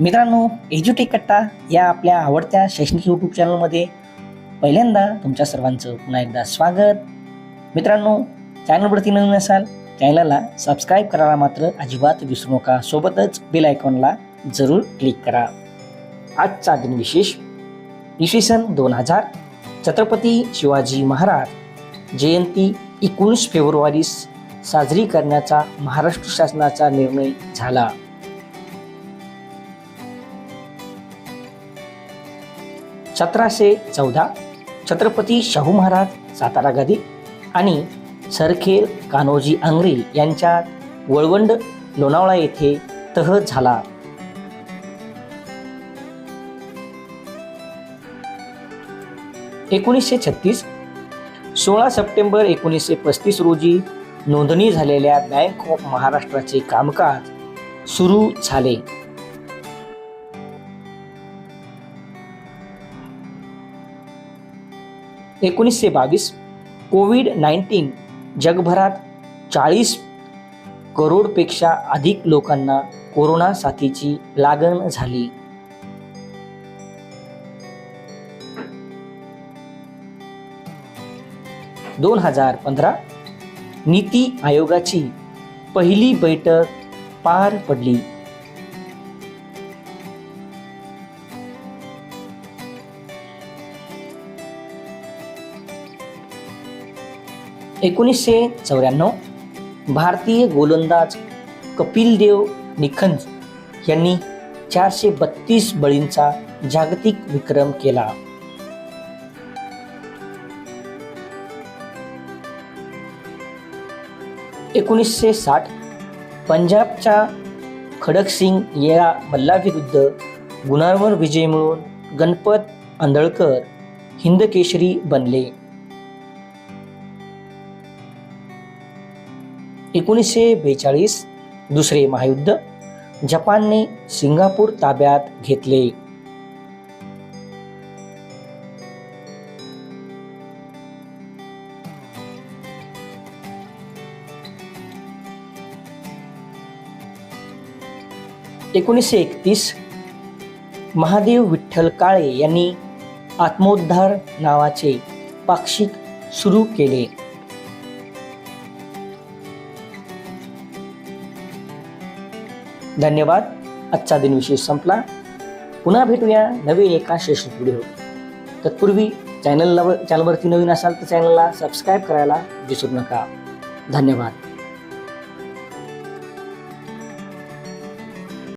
मित्रांनो एज्युटेक कट्टा या आपल्या आवडत्या शैक्षणिक यूट्यूब चॅनलमध्ये पहिल्यांदा तुमच्या सर्वांचं पुन्हा एकदा स्वागत. मित्रांनो चॅनलवरती नवीन असाल चॅनलला सबस्क्राईब करायला मात्र अजिबात विसरू नका. सोबतच बेल आयकॉनला जरूर क्लिक करा. आजचा दिनविशेष इसवी सन दोन हजार छत्रपती शिवाजी महाराज जयंती एकोणीस फेब्रुवारीस साजरी करण्याचा महाराष्ट्र शासनाचा निर्णय झाला. सतराशे चौदा छत्रपती शाहू महाराज सातारा गादी आणि सरखेल कान्होजी आंग्रे यांच्यात वळवंड लोणावळा येथे तह झाला. एकोणीसशे छत्तीस सोळा सप्टेंबर एकोणीसशे पस्तीस रोजी नोंदणी झालेल्या बँक ऑफ महाराष्ट्राचे कामकाज सुरू झाले. एकोणीसशे बावीस कोविड नाईन्टीन जगभरात चाळीस करोडपेक्षा अधिक लोकांना कोरोना साथीची लागण झाली. दोन हजार पंधरा नीती आयोगाची पहिली बैठक पार पडली. एकोणीसशे चौऱ्याण्णव भारतीय गोलंदाज कपिल देव निखंज यांनी चारशे बत्तीस बळींचा जागतिक विक्रम केला. एकोणीसशे साठ पंजाबच्या खडकसिंग या मल्लाविरुद्ध गुणांवर विजय मिळवून गणपत आंधळकर हिंदकेशरी बनले. एकोणीसशे बेचाळीस दुसरे महायुद्ध जपानने सिंगापूर ताब्यात घेतले. एकोणीसशे एकतीस महादेव विठ्ठल काळे यांनी आत्मोद्धार नावाचे पाक्षिक सुरू केले. धन्यवाद। आजचा दिन विशेष संपला। पुन्हा भेटूया नवीन एका शैक्षणिक व्हिडिओ तत्पूर्वी चॅनलला चॅनलवरती नवीन असाल तर चॅनलला सबस्क्राईब करायला विसरू नका. धन्यवाद.